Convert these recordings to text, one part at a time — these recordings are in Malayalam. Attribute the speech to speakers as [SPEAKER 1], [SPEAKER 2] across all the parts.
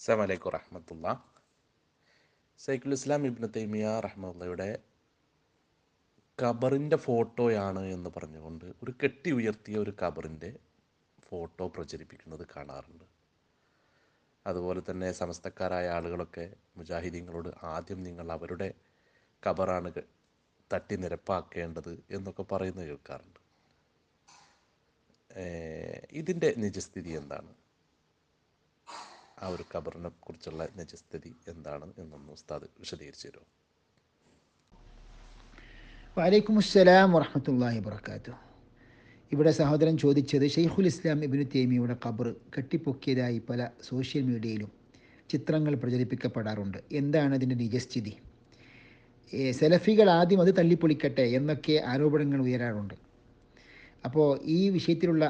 [SPEAKER 1] അസ്സാം വലൈക്കും റഹമത്തുള്ള. സൈഖുൽ ഇസ്ലാം ഇബ്നു തൈമിയ റഹ്മുള്ളയുടെ ഖബറിന്റെ ഫോട്ടോയാണ് എന്ന് പറഞ്ഞുകൊണ്ട് ഒരു കെട്ടി ഉയർത്തിയ ഒരു ഖബറിന്റെ ഫോട്ടോ പ്രചരിപ്പിക്കുന്നത് കാണാറുണ്ട്. അതുപോലെ തന്നെ സമസ്തക്കാരായ ആളുകളൊക്കെ മുജാഹിദീങ്ങളോട് ആദ്യം നിങ്ങൾ അവരുടെ ഖബറാണ് തട്ടി നിരപ്പാക്കേണ്ടത് എന്നൊക്കെ പറയുന്നത് കേൾക്കാറുണ്ട്. ഇതിന്റെ നിജസ്ഥിതി എന്താണ്? ആ ഒരു ഖബറിനെ കുറിച്ചുള്ള നിജസ്ഥിതി എന്താണ് എന്നൊന്ന് ഉസ്താദ് വിശദീകരിച്ചു തരുമോ?
[SPEAKER 2] വലൈക്കും അസ്സലാം വറഹമത്തല്ലാഹി വർക്കാത്തു ഇവിടെ സഹോദരൻ ചോദിച്ചത് ഷെയ്ഖുൽ ഇസ്ലാം ഇബിനു തേമിയുടെ ഖബർ കെട്ടിപ്പൊക്കിയതായി പല സോഷ്യൽ മീഡിയയിലും ചിത്രങ്ങൾ പ്രചരിപ്പിക്കപ്പെടാറുണ്ട്. എന്താണ് അതിന്റെ നിജസ്ഥിതി? സെലഫികൾ ആദ്യം അത് തള്ളിപ്പൊളിക്കട്ടെ എന്നൊക്കെ ആരോപണങ്ങൾ ഉയരാറുണ്ട്. അപ്പോൾ ഈ വിഷയത്തിലുള്ള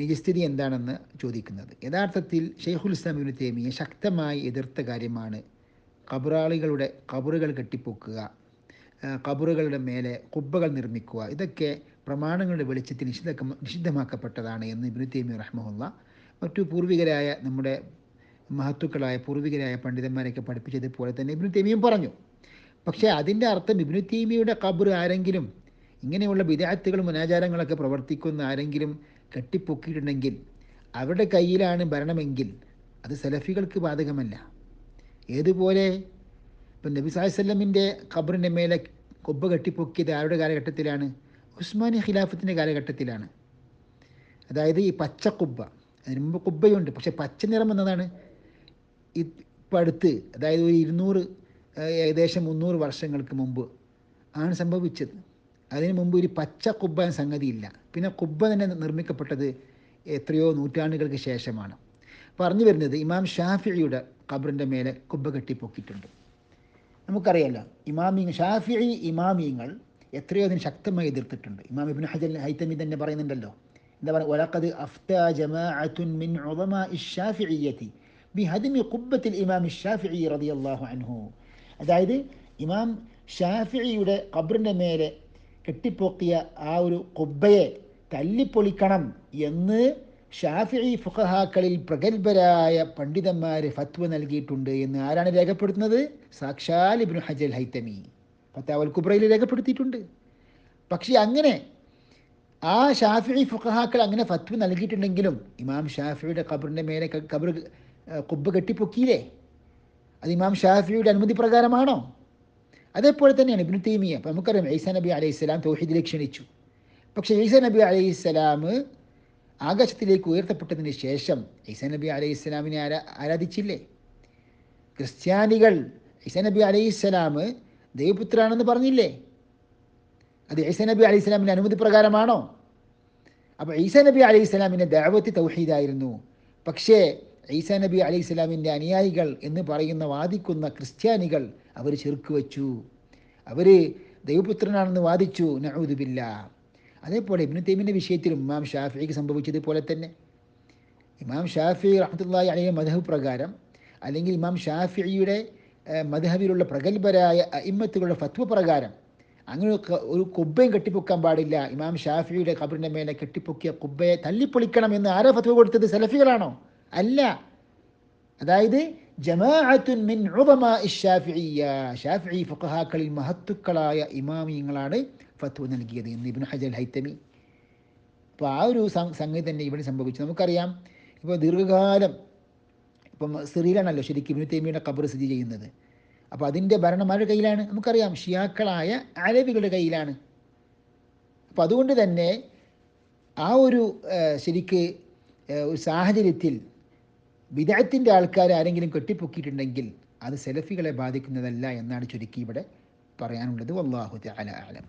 [SPEAKER 2] നിജസ്ഥിതി എന്താണെന്ന് ചോദിക്കുന്നത്. യഥാർത്ഥത്തിൽ ഷെയ്ഖുൽ ഇസ്ലാം ഇബിനു തേമിയെ ശക്തമായി എതിർത്ത കാര്യമാണ് ഖബറാളികളുടെ കബറുകൾ കെട്ടിപ്പൊക്കുക കബറുകളുടെ മേലെ കുബ്ബകൾ നിർമ്മിക്കുക. ഇതൊക്കെ പ്രമാണങ്ങളുടെ വെളിച്ചത്തിൽ നിഷിദ്ധ നിഷിദ്ധമാക്കപ്പെട്ടതാണ് എന്ന് ഇബ്നു തൈമി റഹ്മുല്ല മറ്റു പൂർവികരായ നമ്മുടെ മഹത്തുക്കളായ പൂർവികരായ പണ്ഡിതന്മാരെയൊക്കെ പഠിപ്പിച്ചതുപോലെ തന്നെ ഇബ്നു തേമിയും പറഞ്ഞു. പക്ഷേ അതിന്റെ അർത്ഥം ഇബ്നു തേമിയുടെ ഖബർ ആരെങ്കിലും ഇങ്ങനെയുള്ള വിദ്യാർത്ഥികളും അനാചാരങ്ങളൊക്കെ പ്രവർത്തിക്കുന്ന ആരെങ്കിലും കെട്ടിപ്പൊക്കിയിട്ടുണ്ടെങ്കിൽ അവരുടെ കയ്യിലാണ് ഭരണമെങ്കിൽ അത് സലഫികൾക്ക് ബാധകമല്ല. ഏതുപോലെ ഇപ്പം നബി സാഹിസ്വല്ലമിന്റെ ഖബറിന്റെ മേലെ കൊബ്ബ കെട്ടിപ്പൊക്കിയത് ആരുടെ കാലഘട്ടത്തിലാണ്? ഉസ്മാനി ഖിലാഫത്തിന്റെ കാലഘട്ടത്തിലാണ്. അതായത് ഈ പച്ച കുബ്ബ അതിന് മുമ്പ് കുബ്ബയുണ്ട് പക്ഷേ പച്ച നിറം എന്നതാണ് ഇപ്പം അടുത്ത് അതായത് ഒരു ഇരുന്നൂറ് ഏകദേശം മുന്നൂറ് വർഷങ്ങൾക്ക് മുമ്പ് ആണ് സംഭവിച്ചത്. അതിന് മുമ്പ് ഒരു പച്ച കുബ്ബ എന്ന സംഗതിയില്ല. പിന്നെ കുബ്ബ തന്നെ നിർമ്മിക്കപ്പെട്ടത് എത്രയോ നൂറ്റാണ്ടുകൾക്ക് ശേഷമാണ്. പറഞ്ഞു വരുന്നത് ഇമാം ഷാഫിയുടെ ഖബറിന്റെ മേലെ കുബ്ബ കെട്ടിപ്പൊക്കിയിട്ടുണ്ട്. നമുക്കറിയാലോ ഇമാമി ഷാഫി ഇമാമിയങ്ങൾ എത്രയോ അതിന് ശക്തമായി എതിർത്തിട്ടുണ്ട്. ഇമാം ഇബിൻ ഹജൽ ഹൈത്തമി തന്നെ പറയുന്നുണ്ടല്ലോ എന്താ പറയുക ഒലക്കത് അഫ്ത ജമാഅത്തുൻ മിൻ ഉളമാ ബി ഹദിമി കുബ്ബത്തിൽ ഇമാം ഷാഫിഇ റളിയല്ലാഹു അൻഹു. അതായത് ഇമാം ഷാഫിഇയുടെ ഖബറിന്റെ മേലെ കെട്ടിപ്പൊക്കിയ ആ ഒരു കുബ്ബയെ തല്ലിപ്പൊളിക്കണം എന്ന് ഷാഫിഇ ഫുഖഹാക്കളിൽ പ്രഗത്ഭരായ പണ്ഡിതന്മാർ ഫത്വ നൽകിയിട്ടുണ്ട് എന്ന് ആരാണ് രേഖപ്പെടുത്തുന്നത്? സാക്ഷാൽ ഇബ്നു ഹജൽ ഹൈത്തമി. ഫത്താവൽ കുബ്രയിൽ രേഖപ്പെടുത്തിയിട്ടുണ്ട്. പക്ഷേ അങ്ങനെ ആ ഷാഫിഇ ഫുഖഹാക്കൾ അങ്ങനെ ഫത്വ നൽകിയിട്ടുണ്ടെങ്കിലും ഇമാം ഷാഫിയുടെ ഖബറിന്റെ മേലെ ഖബർ കുബ്ബ കെട്ടിപ്പൊക്കിയില്ലേ? അത് ഇമാം ഷാഫിയുടെ അനുമതി പ്രകാരമാണോ? അതേപോലെ തന്നെയാണ് ഇബ്നു തീമിയ. അപ്പം നമുക്കറിയാം ഈസാ നബി അലൈഹി സ്വലാം തൗഹീദിലേക്ക് ക്ഷണിച്ചു. പക്ഷേ ഈസാ നബി അലൈഹി സ്വലാം ആകാശത്തിലേക്ക് ഉയർത്തപ്പെട്ടതിന് ശേഷം ഈസാ നബി അലൈഹി സ്വലാമിനെ ആരാ ആരാധിച്ചില്ലേ? ക്രിസ്ത്യാനികൾ. ഈസാ നബി അലൈഹി സ്വലാം ദൈവപുത്രാണെന്ന് പറഞ്ഞില്ലേ? അത് ഈസാ നബി അലൈഹി സ്വലാമിന്റെ അനുമതി പ്രകാരമാണോ? അപ്പോൾ ഈസാ നബി അലൈഹി സ്വലാമിന്റെ ദേവത്തി തൗഹീദായിരുന്നു. പക്ഷേ ഈസാ നബി അലൈഹി സ്വലാമിന്റെ അനുയായികൾ എന്ന് പറയുന്ന വാദിക്കുന്ന ക്രിസ്ത്യാനികൾ അവർ ചെറുക്ക് വച്ചു. അവർ ദൈവപുത്രനാണെന്ന് വാദിച്ചു. നഹൂദുബില്ല അതേപോലെ ഇബ്നു തൈമിന്റെ വിഷയത്തിലും ഇമാം ഷാഫിക്ക് സംഭവിച്ചതുപോലെ തന്നെ. ഇമാം ഷാഫി റഹ്മത്തുള്ളാഹി അലൈഹി മധഹ് പ്രകാരം അല്ലെങ്കിൽ ഇമാം ഷാഫിയുടെ മധഹബിലുള്ള പ്രഗത്ഭരായ ഇമ്മത്തുകളുടെ ഫത്വ പ്രകാരം അങ്ങനെ ഒരു കുബ്ബയും കെട്ടിപ്പൊക്കാൻ പാടില്ല. ഇമാം ഷാഫിയുടെ ഖബറിന്റെ മേലെ കെട്ടിപ്പൊക്കിയ കുബ്ബയെ തല്ലിപ്പൊളിക്കണം എന്ന് ആരാ ഫത്വ കൊടുത്തത്? സെലഫികളാണോ? അല്ല. അതായത് ജമാഅത്തുൻ മിൻ ഉളമാ ഷാഫിഇയ്യ ഷാഫിഇ ഫുഖഹാക്കളിൽ മഹത്തുക്കളായ ഇമാമിയങ്ങളാണ് ഫത്വ നൽകിയത് എന്ന് ഇബ്നു ഹജൽ ഹൈത്തമി അപ്പോൾ ആ ഒരു സംഗതി തന്നെ ഇവിടെ സംഭവിച്ചു. നമുക്കറിയാം ഇപ്പോൾ ദീർഘകാലം ഇപ്പം സിറിയിലാണല്ലോ ശരിക്കും ഇബ്നു തൈമിയുടെ ഖബർ സ്ഥിതി ചെയ്യുന്നത്. അപ്പോൾ അതിന്റെ ഭരണം ആരുടെ കയ്യിലാണ്? നമുക്കറിയാം ഷിയാക്കളായ അലവികളുടെ കയ്യിലാണ്. അപ്പോൾ അതുകൊണ്ട് തന്നെ ആ ഒരു ശരിക്ക് ഒരു സാഹചര്യത്തിൽ വിദഗ്ധത്തിന്റെ ആൾക്കാർ ആരെങ്കിലും കെട്ടിപ്പൊക്കിയിട്ടുണ്ടെങ്കിൽ അത് സെലഫികളെ ബാധിക്കുന്നതല്ല എന്നാണ് ചുരുക്കി ഇവിടെ പറയാനുള്ളത്. വല്ലാഹു തആല അലം